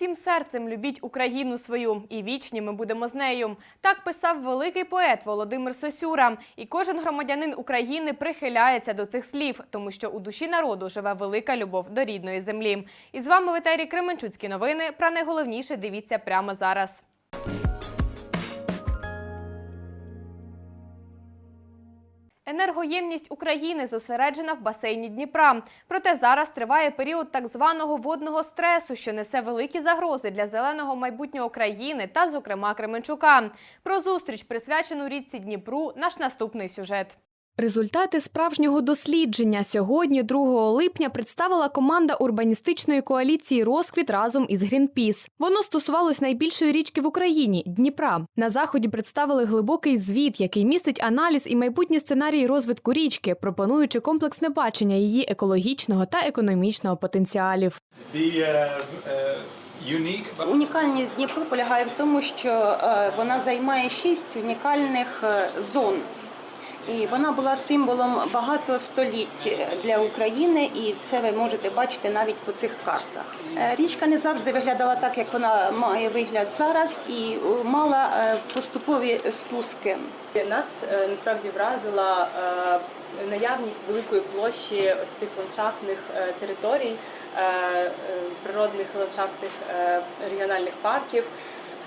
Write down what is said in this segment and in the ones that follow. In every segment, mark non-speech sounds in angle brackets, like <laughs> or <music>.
Всім серцем любіть Україну свою, і вічні ми будемо з нею. Так писав великий поет Володимир Сосюра. І кожен громадянин України прихиляється до цих слів, тому що у душі народу живе велика любов до рідної землі. І з вами в етері Кременчуцькі новини. Про найголовніше дивіться прямо зараз. Енергоємність України зосереджена в басейні Дніпра. Проте зараз триває період так званого водного стресу, що несе великі загрози для зеленого майбутнього країни та, зокрема, Кременчука. Про зустріч, присвячену річці Дніпру, наш наступний сюжет. Результати справжнього дослідження сьогодні, 2 липня, представила команда урбаністичної коаліції Розквіт разом із Грінпіс. Воно стосувалось найбільшої річки в Україні Дніпра. На заході представили глибокий звіт, який містить аналіз і майбутні сценарії розвитку річки, пропонуючи комплексне бачення її екологічного та економічного потенціалів. The uh, uh, Унікальність Дніпру полягає в тому, що е, вона займає шість унікальних е, зон. І вона була символом багато століть для України, і це ви можете бачити навіть по цих картах. Е, Річка не завжди виглядала так, як вона має вигляд зараз, і е, мала е, поступові спуски. Нас насправді вразила наявність великої площі ось цих ландшафтних територій, природних ландшафтних регіональних парків.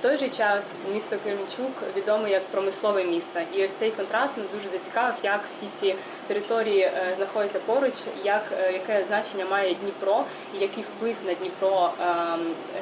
Той же час місто Кременчук відоме як промислове місто, і ось цей контраст нас дуже зацікавив, як всі ці території е, знаходяться поруч, як е, яке значення має Дніпро і який вплив на Дніпро е,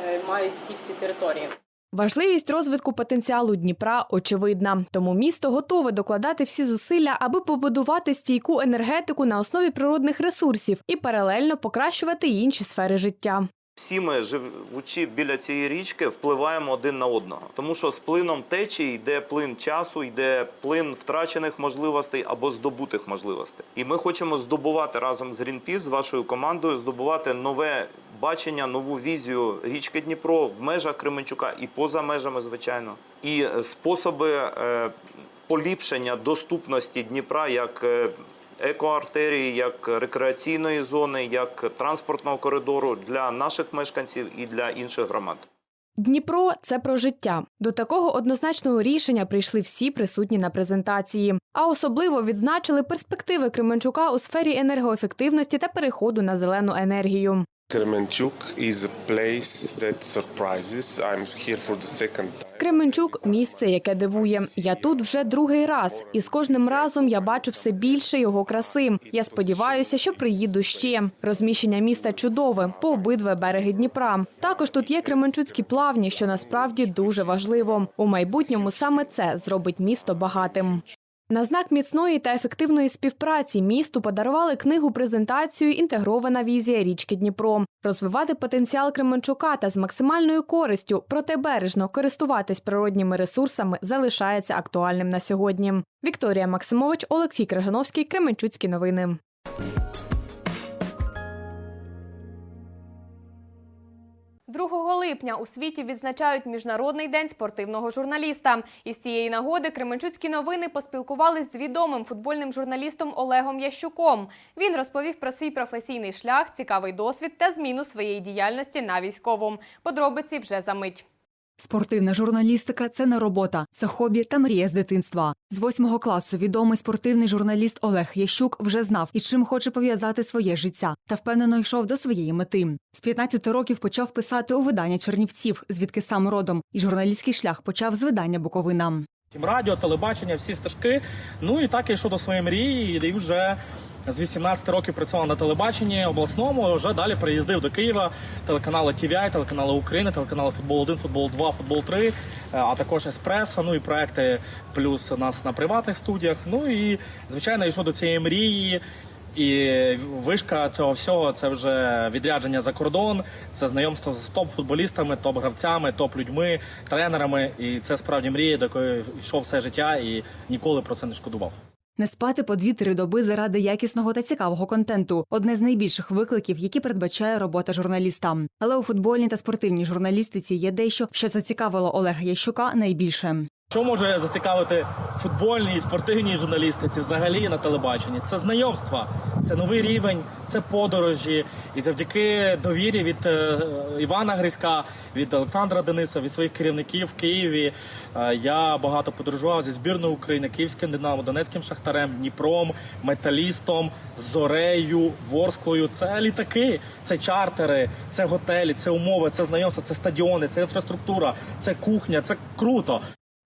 е, мають ці всі території. Важливість розвитку потенціалу Дніпра очевидна, тому місто готове докладати всі зусилля, аби побудувати стійку енергетику на основі природних ресурсів і паралельно покращувати інші сфери життя. Всі ми, живучи біля цієї річки, впливаємо один на одного. Тому що з плином течії йде плин часу, йде плин втрачених можливостей або здобутих можливостей. І ми хочемо здобувати разом з Greenpeace, з вашою командою, здобувати нове бачення, нову візію річки Дніпро в межах Кременчука і поза межами, звичайно. І способи е, поліпшення доступності Дніпра як е, екоартерії, як рекреаційної зони, як транспортного коридору для наших мешканців і для інших громад. Дніпро це про життя. До такого однозначного рішення прийшли всі присутні на презентації. А особливо відзначили перспективи Кременчука у сфері енергоефективності та переходу на зелену енергію. Kremenchuk is a place that surprises. I'm here for the second time. Кременчук місце, яке дивує. Я тут вже другий раз, і з кожним разом я бачу все більше його краси. Я сподіваюся, що приїду ще. Розміщення міста чудове по обидва береги Дніпра. Також тут є Кременчуцькі плавні, що насправді дуже важливо. У майбутньому саме це зробить місто багатим. На знак міцної та ефективної співпраці місту подарували книгу презентацію Інтегрована візія річки Дніпро. Розвивати потенціал Кременчука та з максимальною користю, проте бережно користуватись природніми ресурсами залишається актуальним на сьогодні. Вікторія Максимович, Олексій Крижановський, Кременчуцькі новини. Другого липня у світі відзначають Міжнародний день спортивного журналіста. Із цієї нагоди Кременчуцькі новини поспілкувались з відомим футбольним журналістом Олегом Ящуком. Він розповів про свій професійний шлях, цікавий досвід та зміну своєї діяльності на військовому. Подробиці вже за мить. Спортивна журналістика це не робота, це хобі та мрія з дитинства. З восьмого класу відомий спортивний журналіст Олег Ящук вже знав, із чим хоче пов'язати своє життя, та впевнено йшов до своєї мети. З 15 років почав писати у видання Чернівців, звідки сам родом, і журналістський шлях почав з видання Буковина. Радіо, телебачення, всі стежки. Ну і так я йшов до своєї мрії, і вже з 18 років працював на телебаченні обласному. Вже далі приїздив до Києва, телеканали TVI, телеканали України, телеканали Футбол 1, Футбол 2, Футбол 3, е, а також Еспресо. Ну і проекти плюс нас на приватних студіях. Ну і звичайно, йшов до цієї мрії. І вишка цього всього це вже відрядження за кордон, це знайомство з топ-футболістами, топ-гравцями, топ-людьми, тренерами. І це справді мрія, до якої йшов все життя і ніколи про це не шкодував. Не спати по 2-3 доби заради якісного та цікавого контенту одне з найбільших викликів, які передбачає робота журналіста. Але у футбольній та спортивній журналістиці є дещо, що зацікавило Олега Ящука найбільше. Що може зацікавити футбольній і спортивній журналістиці взагалі на телебаченні? Це знайомства, це новий рівень, це подорожі. І завдяки довірі від е, Івана Гриська, від Олександра Дениса, від своїх керівників в Києві. е, я багато подорожував зі збірною України, Київським Динамо, Донецьким Шахтарем, Дніпром, Металістом, Зорею, Ворсклою. Це літаки, це чартери, це готелі, це умови, це знайомства, це стадіони, це інфраструктура, це кухня. Це круто.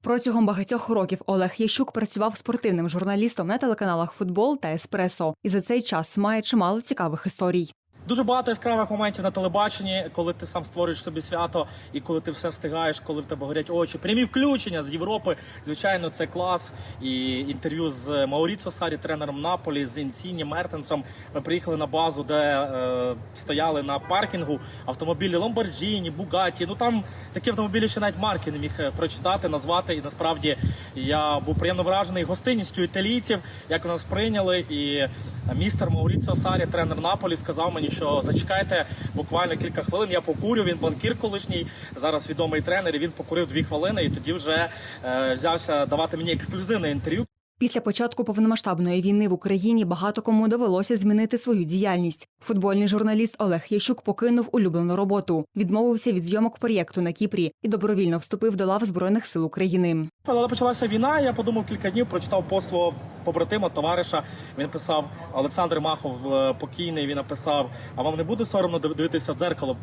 Протягом багатьох років Олег Ящук працював спортивним журналістом на телеканалах Футбол та Еспресо, і за цей час має чимало цікавих історій. Дуже багато яскравих моментів на телебаченні, коли ти сам створюєш собі свято, і коли ти все встигаєш, коли в тебе горять очі. Прямі включення з Європи. Звичайно, це клас. І інтерв'ю з Мауріцо Сарі, тренером Наполі, з Інсіні Мертенсом. Ми приїхали на базу, де е, стояли на паркінгу автомобілі Ламборджіні, Бугаті. Ну там такі автомобілі, що навіть марки не міг е, прочитати, назвати. І насправді я був приємно вражений гостинністю італійців, як нас прийняли. І містер Мауріцо Сарі, тренер Наполі, сказав мені, що зачекайте буквально кілька хвилин. Я покурю. Він банкір колишній, зараз відомий тренер. і Він покурив дві хвилини, і тоді вже е, взявся давати мені ексклюзивне інтерв'ю. Після початку повномасштабної війни в Україні багато кому довелося змінити свою діяльність. Футбольний журналіст Олег Ящук покинув улюблену роботу, відмовився від зйомок проєкту на Кіпрі і добровільно вступив до лав збройних сил України. Але почалася війна. Я подумав кілька днів, прочитав свого побратима, товариша. Він писав Олександр Махов е, покійний. Він написав: А вам не буде соромно див- дивитися в дзеркало?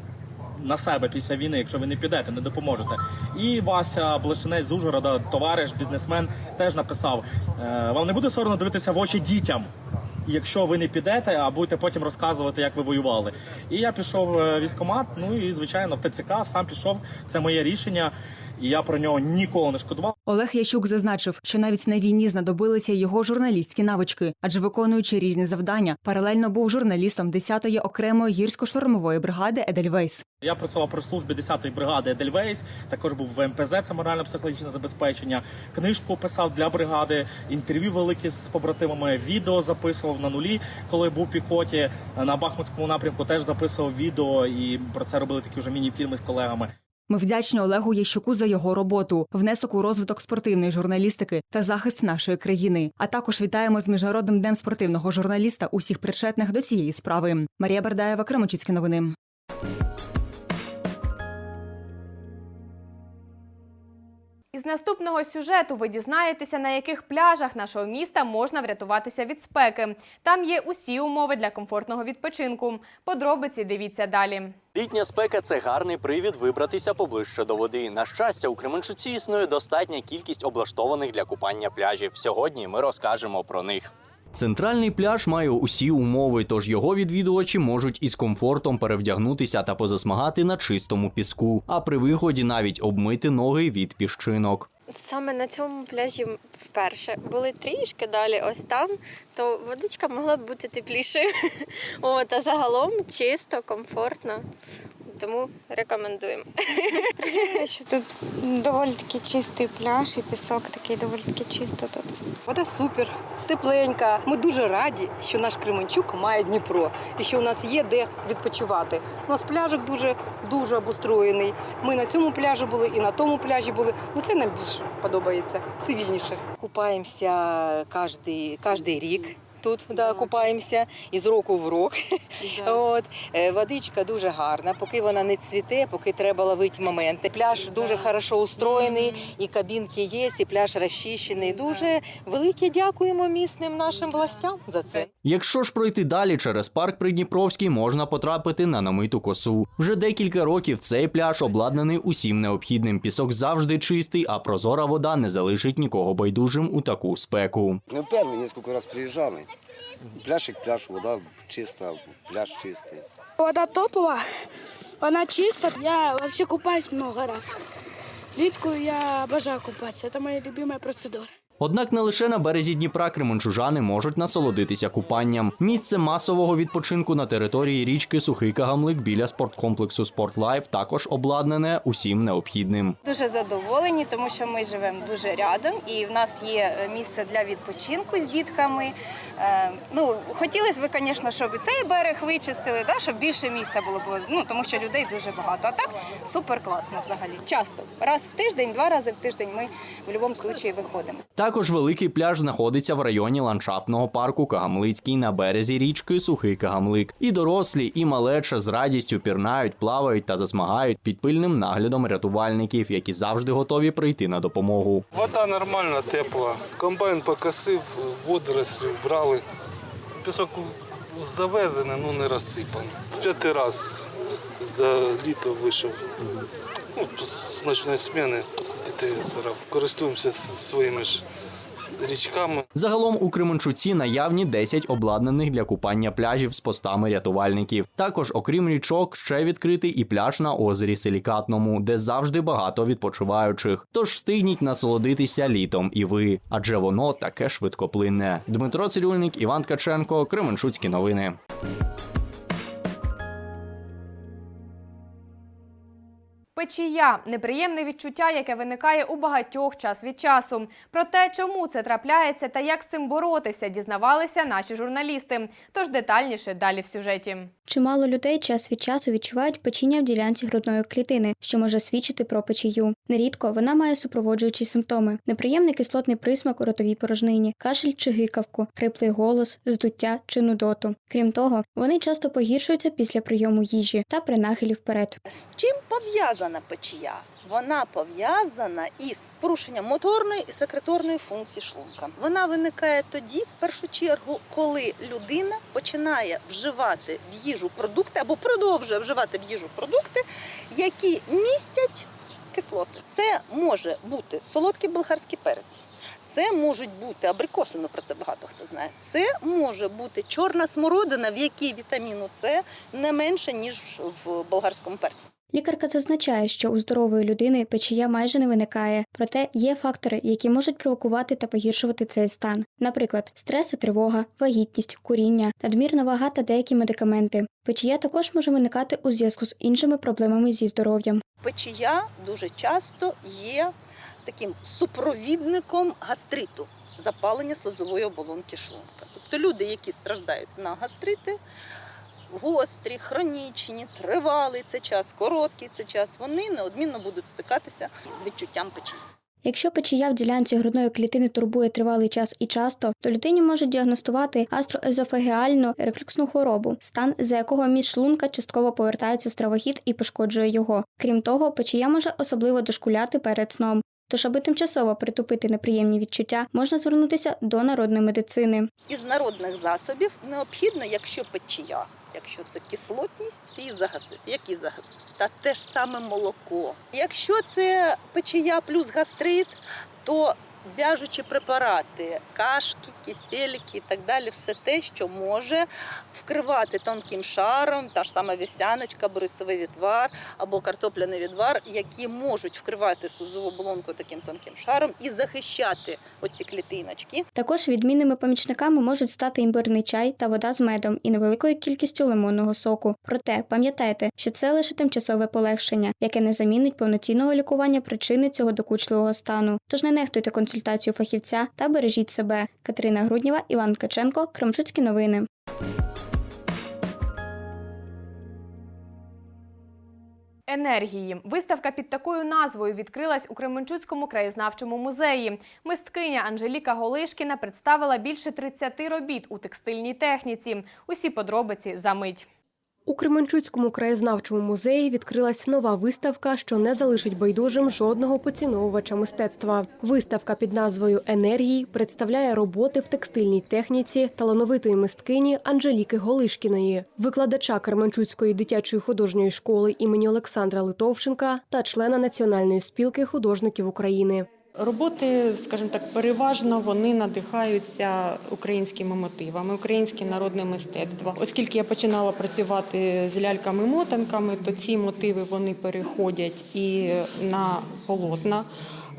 На себе після війни, якщо ви не підете, не допоможете. І Вася Блишинець з Ужгорода, товариш, бізнесмен, теж написав: е, вам не буде соромно дивитися в очі дітям, якщо ви не підете, а будете потім розказувати, як ви воювали. І я пішов в військкомат, ну і звичайно в ТЦК сам пішов. Це моє рішення, і я про нього ніколи не шкодував. Олег Ящук зазначив, що навіть на війні знадобилися його журналістські навички, адже виконуючи різні завдання, паралельно був журналістом 10-ї окремої гірсько-штурмової бригади Едельвейс. Я працював при службі 10-ї бригади Едельвейс, також був в МПЗ, це морально-психологічне забезпечення. Книжку писав для бригади, інтерв'ю великі з побратимами, відео записував на нулі, коли був піхоті. На Бахмутському напрямку теж записував відео і про це робили такі вже міні-фільми з колегами. Ми вдячні Олегу Ящуку за його роботу, внесок у розвиток спортивної журналістики та захист нашої країни. А також вітаємо з міжнародним днем спортивного журналіста усіх причетних до цієї справи. Марія Бердаєва, Кремочицькі новини. Із наступного сюжету ви дізнаєтеся, на яких пляжах нашого міста можна врятуватися від спеки. Там є усі умови для комфортного відпочинку. Подробиці дивіться далі. Літня спека це гарний привід вибратися поближче до води. На щастя, у Кременчуці існує достатня кількість облаштованих для купання пляжів. Сьогодні ми розкажемо про них. Центральний пляж має усі умови, тож його відвідувачі можуть із комфортом перевдягнутися та позасмагати на чистому піску, а при виході навіть обмити ноги від піщинок. Саме на цьому пляжі вперше були трішки далі, ось там, то водичка могла б бути теплішою. <laughs> От, а загалом чисто, комфортно. Тому рекомендуємо. Що тут доволі таки чистий пляж і пісок такий доволі таки чисто тут. Вода супер, тепленька. Ми дуже раді, що наш Кременчук має Дніпро і що у нас є де відпочивати. У нас пляжик дуже дуже обустроєний. Ми на цьому пляжі були і на тому пляжі були. Ну це нам більше подобається, цивільніше. Купаємося кожний рік. Тут да, купаємося із року в рок. От е, водичка дуже гарна, поки вона не цвіте, поки треба ловити моменти. Пляж дуже хорошо устроєний, і кабінки є, і пляж розчищений. Дуже велике дякуємо місним нашим властям за це. Якщо ж пройти далі через парк Придніпровський, можна потрапити на намиту косу. Вже декілька років цей пляж обладнаний усім необхідним. Пісок завжди чистий, а прозора вода не залишить нікого байдужим у таку спеку. Мы первый несколько раз приезжали. Пляжик, пляж, вода чиста, пляж чистый. Вода топова, вона чиста. Я взагалі купаюсь много раз. Літку я бажаю купатися. Це моя любима процедура. Однак не лише на березі Дніпра кременчужани можуть насолодитися купанням. Місце масового відпочинку на території річки Сухий Кагамлик біля спорткомплексу «Спортлайф» також обладнане усім необхідним. Дуже задоволені, тому що ми живемо дуже рядом, і в нас є місце для відпочинку з дітками. Е, ну, хотілося б, звісно, щоб і цей берег вичистили, да, щоб більше місця було б, ну, тому що людей дуже багато. А так супер класно взагалі. Часто. Раз в тиждень, два рази в тиждень ми в будь-якому випадку виходимо. Також великий пляж знаходиться в районі ландшафтного парку Кагамлицький на березі річки Сухий Кагамлик. І дорослі, і малеча з радістю пірнають, плавають та засмагають під пильним наглядом рятувальників, які завжди готові прийти на допомогу. Вода нормальна, тепла. Комбайн покосив, водорослі брали. Пісок завезений, ну не розсипаний. П'ятий раз за літо вийшов. Ну, з ночної зміни дітей старав. Користуємося своїми ж річками. Загалом у Кременчуці наявні 10 обладнаних для купання пляжів з постами рятувальників. Також, окрім річок, ще відкритий і пляж на озері Силікатному, де завжди багато відпочиваючих. Тож встигніть насолодитися літом і ви, адже воно таке швидкоплинне. Дмитро Цирюльник, Іван Ткаченко, Кременчуцькі новини. Печія неприємне відчуття, яке виникає у багатьох час від часу. Про те, чому це трапляється та як з цим боротися, дізнавалися наші журналісти. Тож детальніше далі в сюжеті. Чимало людей час від часу відчувають печіння в ділянці грудної клітини, що може свідчити про печію. Нерідко вона має супроводжуючі симптоми: неприємний кислотний присмак у ротовій порожнині, кашель чи гикавку, хриплий голос, здуття чи нудоту. Крім того, вони часто погіршуються після прийому їжі та при нахилі вперед. З чим пов'язана печія? Вона пов'язана із порушенням моторної і секреторної функції шлунка. Вона виникає тоді, в першу чергу, коли людина починає вживати в їжу продукти або продовжує вживати в їжу продукти, які містять кислоти. Це може бути солодкий болгарський перець. Це можуть бути абрикоси, ну про це багато хто знає. Це може бути чорна смородина, в якій вітаміну С не менше ніж в болгарському перці. Лікарка зазначає, що у здорової людини печія майже не виникає, проте є фактори, які можуть провокувати та погіршувати цей стан. Наприклад, стрес і тривога, вагітність, куріння, надмірна вага та деякі медикаменти. Печія також може виникати у зв'язку з іншими проблемами зі здоров'ям. Печія дуже часто є таким супровідником гастриту, запалення слизової оболонки шлунка. Тобто люди, які страждають на гастрити, гострі, хронічні, тривалий це час, короткий це час, вони неодмінно будуть стикатися з відчуттям печії. Якщо печія в ділянці грудної клітини турбує тривалий час і часто, то людині можуть діагностувати гастроезофагеальну рефлюксну хворобу, стан за якого між шлунка частково повертається в стравохід і пошкоджує його. Крім того, печія може особливо дошкуляти перед сном. Тож, аби тимчасово притупити неприємні відчуття, можна звернутися до народної медицини. Із народних засобів необхідно, якщо печія, якщо це кислотність, її загасити. Які загасити? Та те ж саме молоко. Якщо це печія плюс гастрит, то в'яжучі препарати, кашки, кисельки і так далі, все те, що може вкривати тонким шаром, та ж сама вівсяночка, борисовий відвар або картопляний відвар, які можуть вкривати слизову оболонку таким тонким шаром і захищати оці клітиночки. Також відмінними помічниками можуть стати імбирний чай та вода з медом і невеликою кількістю лимонного соку. Проте пам'ятайте, що це лише тимчасове полегшення, яке не замінить повноцінного лікування причини цього докучливого стану. Тож не нехтуйте консультацію фахівця та бережіть себе. Катерина Грудніва, Іван Ткаченко, Кремчуцькі новини. Енергії виставка під такою назвою відкрилась у Кременчуцькому краєзнавчому музеї. Мисткиня Анжеліка Голишкіна представила більше 30 робіт у текстильній техніці. Усі подробиці за мить. У Кременчуцькому краєзнавчому музеї відкрилась нова виставка, що не залишить байдужим жодного поціновувача мистецтва. Виставка під назвою Енергії представляє роботи в текстильній техніці талановитої мисткині Анжеліки Голишкіної, викладача Кременчуцької дитячої художньої школи імені Олександра Литовченка та члена Національної спілки художників України. Роботи, скажімо так, переважно вони надихаються українськими мотивами, українське народне мистецтво. Оскільки я починала працювати з ляльками-мотанками, то ці мотиви вони переходять і на полотна,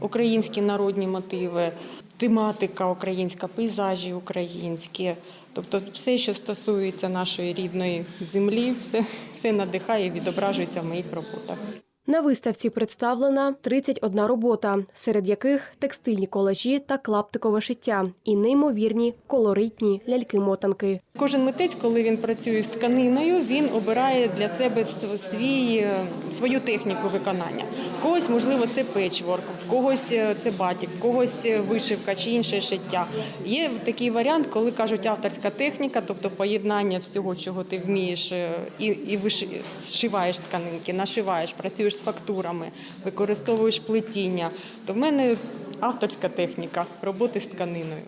українські народні мотиви, тематика українська, пейзажі українські. Тобто все, що стосується нашої рідної землі, все, все надихає і відображується в моїх роботах. На виставці представлена 31 робота, серед яких текстильні колажі та клаптикове шиття і неймовірні колоритні ляльки-мотанки. Кожен митець, коли він працює з тканиною, він обирає для себе свій, е, свою техніку виконання. В когось, можливо, це печворк, в когось е, це батік, в когось е, вишивка чи інше шиття. Є такий варіант, коли кажуть авторська техніка, тобто поєднання всього, чого ти вмієш, і, і виши- зшиваєш тканинки, нашиваєш, працюєш з фактурами, використовуєш плетіння. То в мене авторська техніка роботи з тканиною.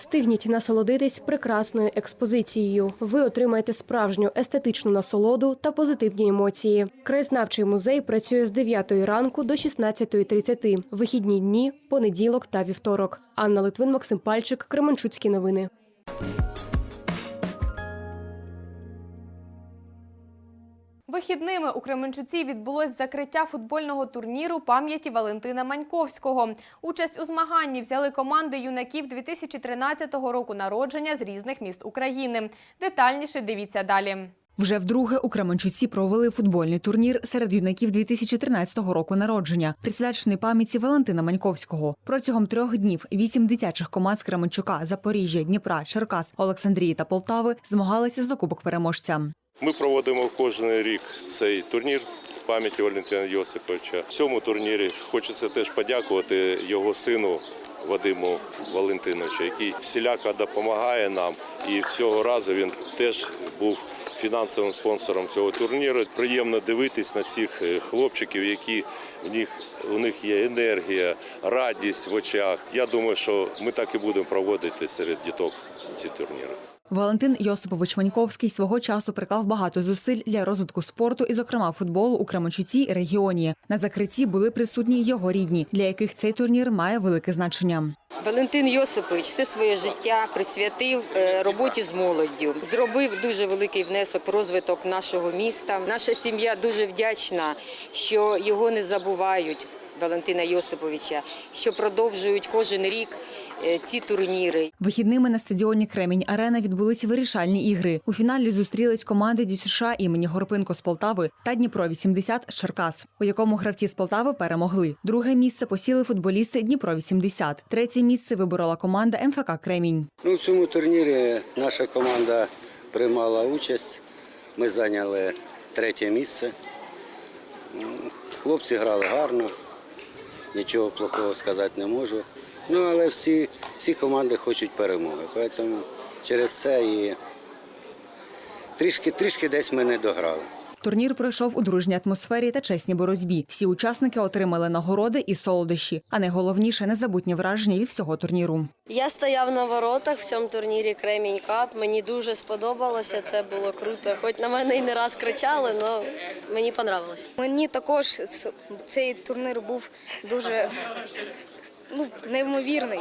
Встигніть насолодитись прекрасною експозицією. Ви отримаєте справжню естетичну насолоду та позитивні емоції. Краєзнавчий музей працює з 9 ранку до 16.30. Вихідні дні, понеділок та вівторок. Анна Литвин, Максим Пальчик, Кременчуцькі новини. Вихідними у Кременчуці відбулось закриття футбольного турніру пам'яті Валентина Маньковського. Участь у змаганні взяли команди юнаків 2013 року народження з різних міст України. Детальніше дивіться далі. Вже вдруге у Кременчуці провели футбольний турнір серед юнаків 2013 року народження, присвячений пам'яті Валентина Маньковського. Протягом трьох днів вісім дитячих команд з Кременчука, Запоріжжя, Дніпра, Черкас, Олександрії та Полтави змагалися за кубок переможця. Ми проводимо кожен рік цей турнір пам'яті Валентина Йосиповича. В цьому турнірі хочеться теж подякувати його сину Вадиму Валентиновичу, який всіляко допомагає нам. І цього разу він теж був фінансовим спонсором цього турніру. Приємно дивитись на цих е, хлопчиків, які в них у них є енергія, радість в очах. Я думаю, що ми так і будемо проводити серед діток ці турніри. Валентин Йосипович Маньковський свого часу приклав багато зусиль для розвитку спорту і, зокрема, футболу у Кременчуці регіоні. На закритті були присутні його рідні, для яких цей турнір має велике значення. Валентин Йосипович все своє життя присвятив е, роботі з молоддю. Зробив дуже великий внесок в розвиток нашого міста. Наша сім'я дуже вдячна, що його не забувають. Валентина Йосиповича, що продовжують кожен рік е, ці турніри. Вихідними на стадіоні Кремінь Арена відбулися вирішальні ігри. У фіналі зустрілись команди ДЮСШ імені Горпинко з Полтави та Дніпро 80 з Черкас, у якому гравці з Полтави перемогли. Друге місце посіли футболісти Дніпро 80 Третє місце виборола команда МФК Кремінь. Ну, в цьому турнірі наша команда приймала участь. Ми зайняли третє місце. Ну, Хлопці грали гарно, нічого плохого сказати не можу. Ну, але всі, всі команди хочуть перемоги. Тому через це і трішки, трішки десь ми не дограли. Турнір пройшов у дружній атмосфері та чесній боротьбі. Всі учасники отримали нагороди і солодощі, а найголовніше незабутні враження від всього турніру. Я стояв на воротах в цьому турнірі Кремінь Кап. Мені дуже сподобалося, це було круто. Хоч на мене і не раз кричали, але мені понравилось. Мені також цей турнір був дуже ну, неймовірний.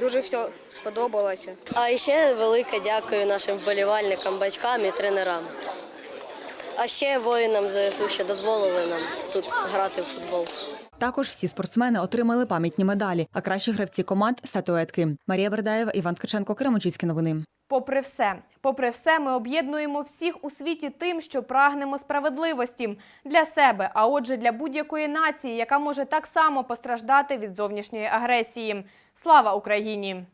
Дуже все сподобалося. А ще велике дякую нашим вболівальникам, батькам і тренерам. А ще воїнам ЗСУ, що дозволили нам тут грати в футбол. Також всі спортсмени отримали пам'ятні медалі, а кращі гравці команд статуетки. Марія Бердаєва, Іван Ткаченко, Кременчуцькі новини. Попри все, попри все, ми об'єднуємо всіх у світі тим, що прагнемо справедливості для себе, а отже, для будь-якої нації, яка може так само постраждати від зовнішньої агресії. Слава Україні!